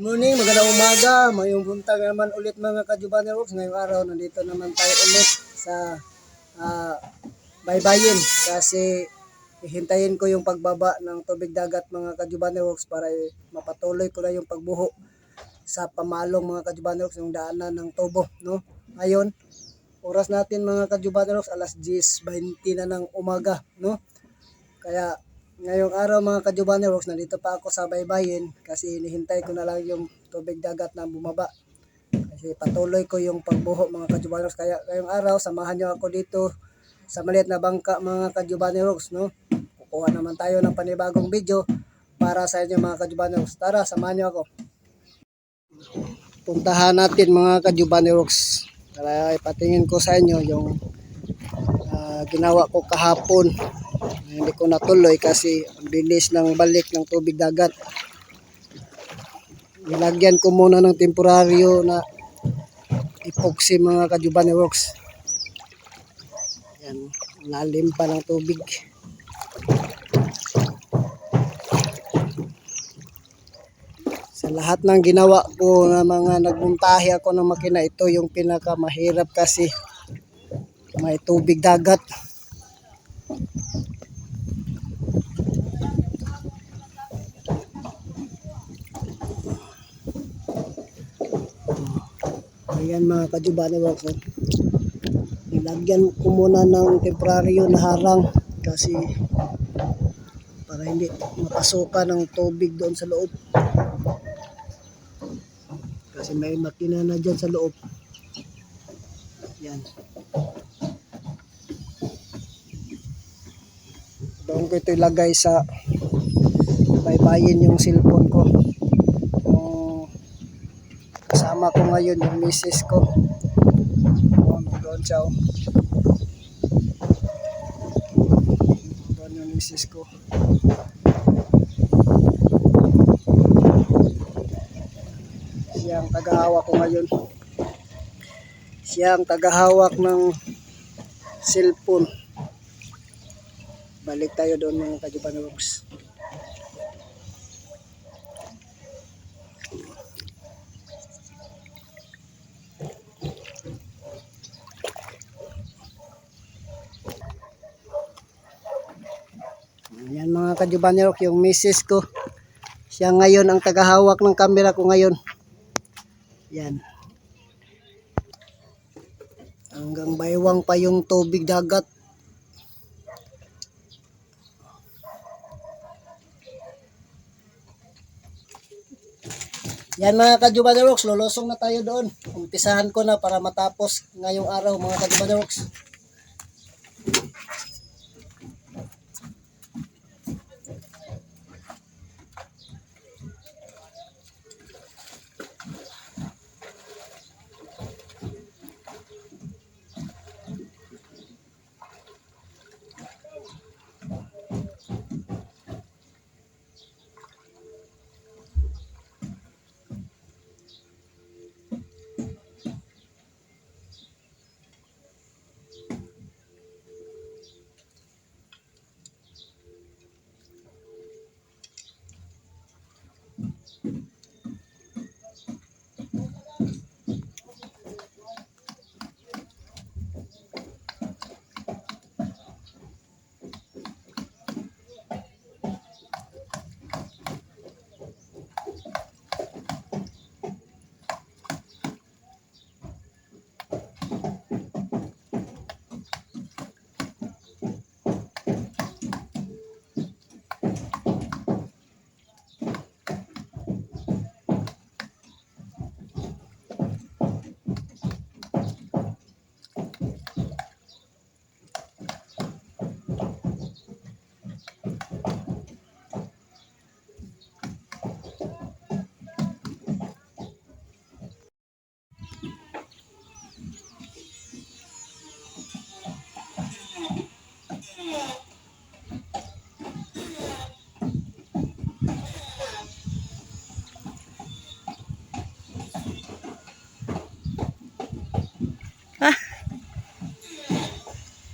Good morning, magandang umaga. Mayong buntag naman ulit mga Kajubani Rocks. Ngayong araw, nandito naman tayo ulit sa ah, baybayin kasi hihintayin ko yung pagbaba ng tubig dagat mga Kajubani Rocks para mapatuloy ko na yung pagbuho sa pamalong mga Kajubani Rocks, yung daanan ng tubo. No? Ngayon, oras natin mga Kajubani Rocks, alas 10.20 na ng umaga. No? Kaya ngayong araw mga Kajubani Rocks, nandito pa ako sa baybayin kasi hinihintay ko na lang yung tubig dagat na bumaba. Kasi patuloy ko yung pagbuho mga Kajubani Rocks. Kaya ngayong araw, samahan nyo ako dito sa maliit na bangka mga Kajubani Rocks. No? Kukuha naman tayo ng panibagong video para sa inyo mga Kajubani Rocks. Tara, samahan nyo ako. Puntahan natin mga Kajubani Rocks. Para ipatingin ko sa inyo yung ginawa ko kahapon hindi ko natuloy kasi ang bilis ng balik ng tubig dagat. Nilagyan ko muna ng temporaryo na epoxy mga kajubani works. Yan, lalim pa ng tubig. Sa lahat ng ginawa ko na mga nagbuntahi ako ng makina, ito yung pinakamahirap kasi may tubig dagat. Ayan mga kajubani works. oh. Nilagyan ko muna ng temporaryo na harang kasi para hindi mapasukan ng tubig doon sa loob. Kasi may makina na dyan sa loob. Yan. Doon ko ito ilagay sa baybayin yung cellphone ko. Yung kasama ko ngayon yung misis ko. Oh, doon siya. oh. Doon yung misis ko. Siya ang tagahawak ko ngayon. Siya ang tagahawak ng cellphone. Balik tayo doon mga kajuban works. Yan mga kajuban rock, yung misis ko. Siya ngayon ang tagahawak ng camera ko ngayon. Yan. Hanggang baywang pa yung tubig dagat. Yan mga kajuban rocks, lulusong na tayo doon. Umpisahan ko na para matapos ngayong araw mga kajuban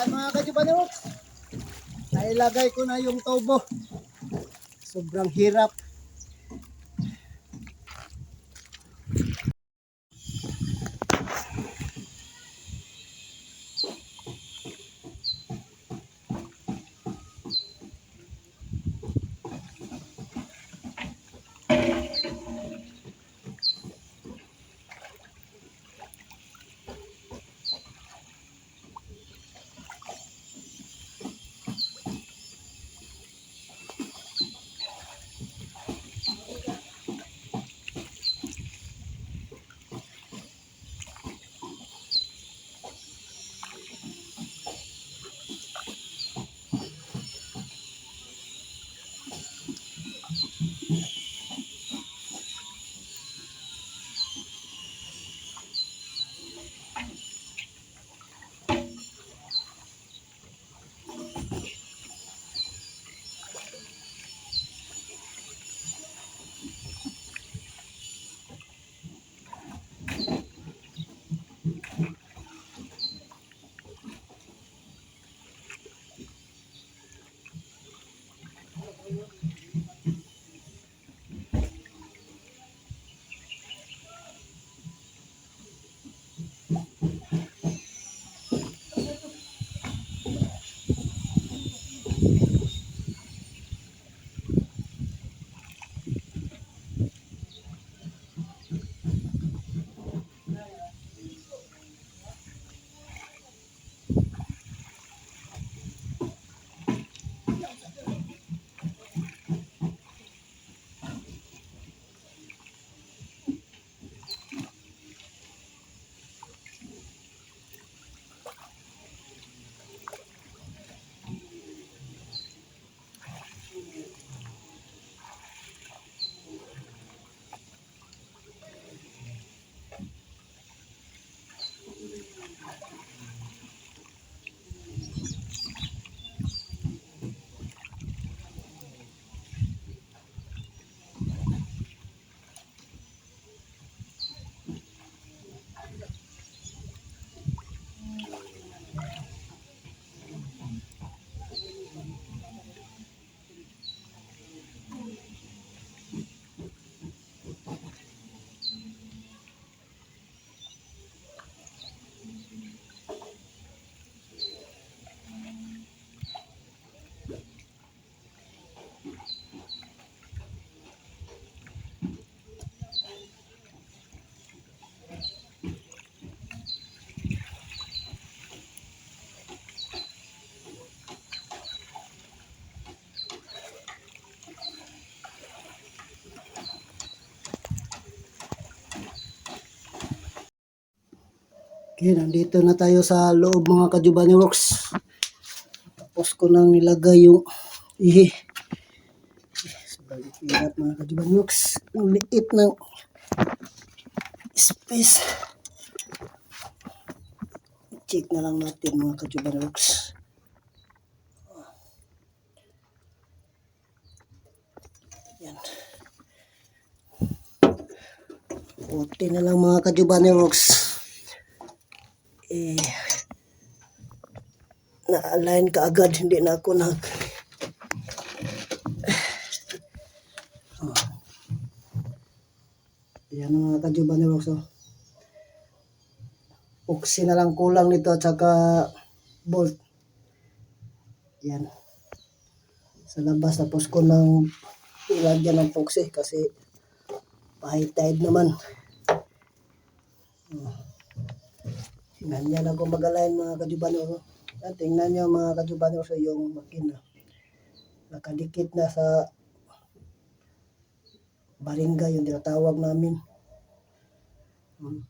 rocks. Yan mga kajubanero. Nailagay ko na yung tubo. Sobrang hirap. Okay, nandito na tayo sa loob mga Kajubani Works. Tapos ko nang nilagay yung ihi. Hirap mga Kajubani Works. Ang liit ng space. Check na lang natin mga Kajubani Works. Yan. Puti na lang mga Kajubani Works eh, na-align ka agad, hindi na ako nag... Oh. Yan mga kajuban ni Roxo. Uksi na lang kulang nito at saka bolt. Yan. Sa labas tapos ko nang ilagyan ng poxy kasi high naman. Tingnan ako mag-align mga kajubanero. Yan, tingnan nyo mga kajubanero sa yung makina. Nakadikit na sa baringa yung tinatawag namin. Hmm.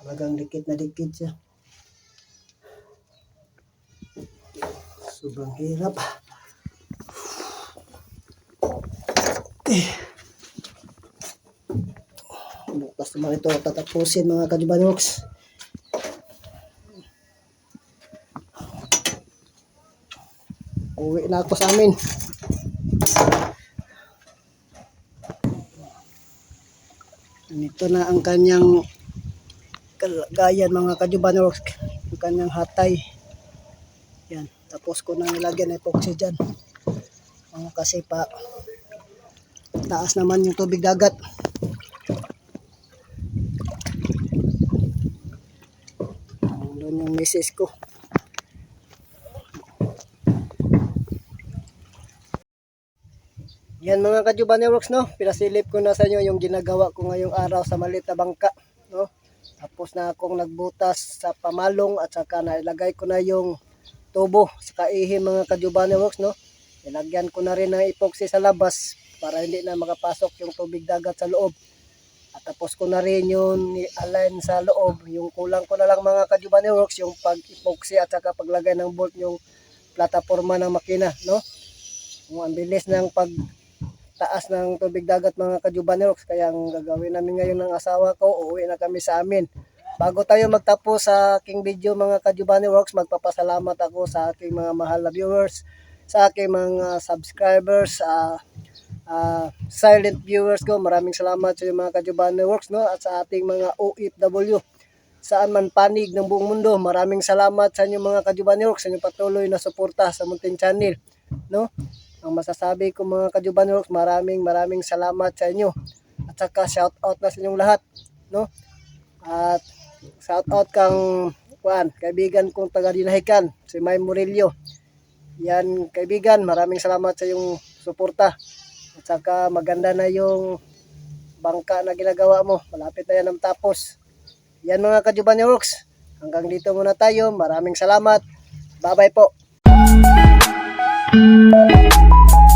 Talagang dikit na dikit siya. Sobrang hirap. Okay. Bukas naman ito tatapusin mga kajubanero. Uwi na ako sa amin. Ito na ang kanyang kalagayan mga kajubanok. Ang kanyang hatay. Yan, tapos ko nang nilagyan ng epoxy dyan. Oh, kasi pa taas naman yung tubig dagat. Doon yung misis ko. Yan mga kajuban works no, pinasilip ko na sa inyo yung ginagawa ko ngayong araw sa maliit na bangka, no. Tapos na akong nagbutas sa pamalong at saka nailagay ko na yung tubo sa kaihi mga kajuban works no. Ilagyan ko na rin ng epoxy sa labas para hindi na makapasok yung tubig dagat sa loob. At tapos ko na rin yung align sa loob. Yung kulang ko na lang mga kajuban works yung pag-epoxy at saka paglagay ng bolt yung plataforma ng makina, no. Kung ang bilis ng pag taas ng tubig dagat mga kajuban rocks kaya ang gagawin namin ngayon ng asawa ko uuwi na kami sa amin. Bago tayo magtapos sa aking video mga kajuban works magpapasalamat ako sa aking mga mahal na viewers sa aking mga subscribers ah, ah, silent viewers ko. Maraming salamat sa mga kajuban works no? At sa ating mga OFW saan man panig ng buong mundo maraming salamat sa inyo mga kajuban works sa inyong patuloy na suporta sa Muntin Channel no ang masasabi ko mga kajuban works, maraming maraming salamat sa inyo. At saka shout out na sa inyong lahat, no? At shout out kang kuan, kaibigan kong taga Dinahican, si May Murillo. Yan kaibigan, maraming salamat sa iyong suporta. At saka maganda na yung bangka na ginagawa mo. Malapit na yan ang tapos. Yan mga kajuban works. Hanggang dito muna tayo. Maraming salamat. Bye-bye po. Música